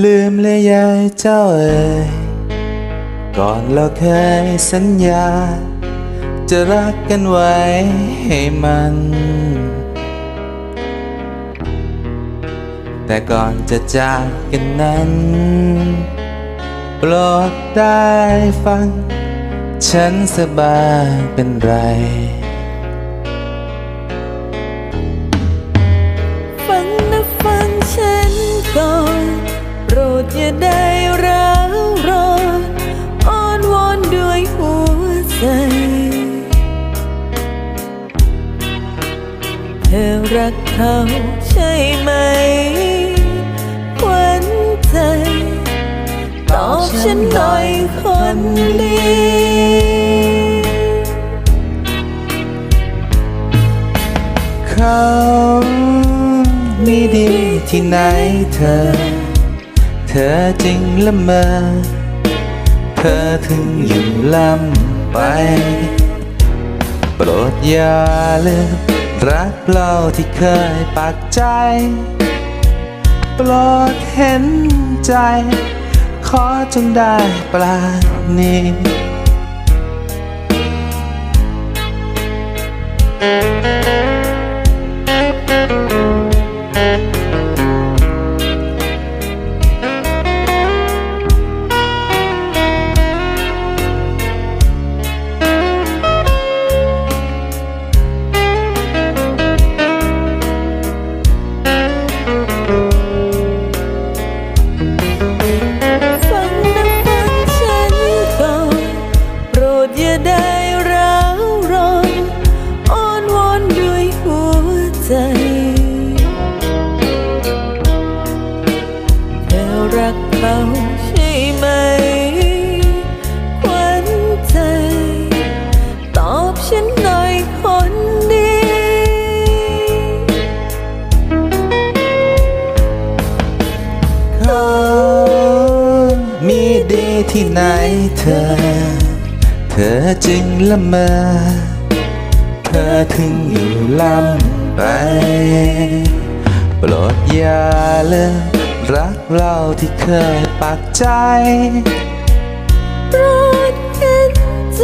ลืมเลยยายเจ้าเอ่ยก่อนเราเคยสัญญา จะรักกันไว้ให้มัน แต่ก่อนจะจากกันนั้นโปรดได้ฟัง ฉันสบายเป็นไรฟังนะฟังฉันก่อน ดอย่าได้ร้าวรอนอ้อนวอนด้วยหัวใจ เธอรักเขาใช่ไหมหวันใจตอบฉันหน่อยคนดีเขามีดีที่ไหนเธอ เธอจริงละเมอ เธอถึงอยู่ลำไป โปรดอย่าลืมรักเราที่เคยปักใจ โปรดเห็นใจ ขอจงได้ปลาณีฟั อย่าได้ร้าวรอนอ้อนวอนด้วยหัวใจเธอรักเขาใช่ไหมขวัญใจ ตอบฉันหน่อยคนดี เขามีดีที่ไหนเธอ เธอจึงละเมอเธอถึงอยู่ลำไป โปรดอย่าเลิกรักเราที่เคยปักใจโปรดเห็นใจ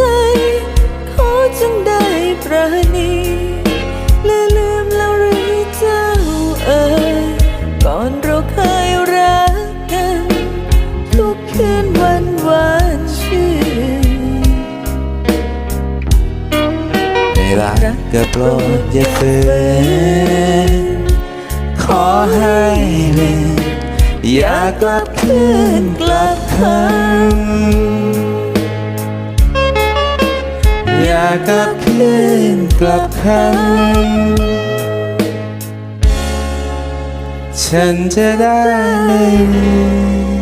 ขอจงได้ประนี รักก็โปรดอย่าฝืนขอให้เลืมอย่ากลับคืนกลับคำอย่ากลับคืนกลับคำฉันจะได้ไม่ลืม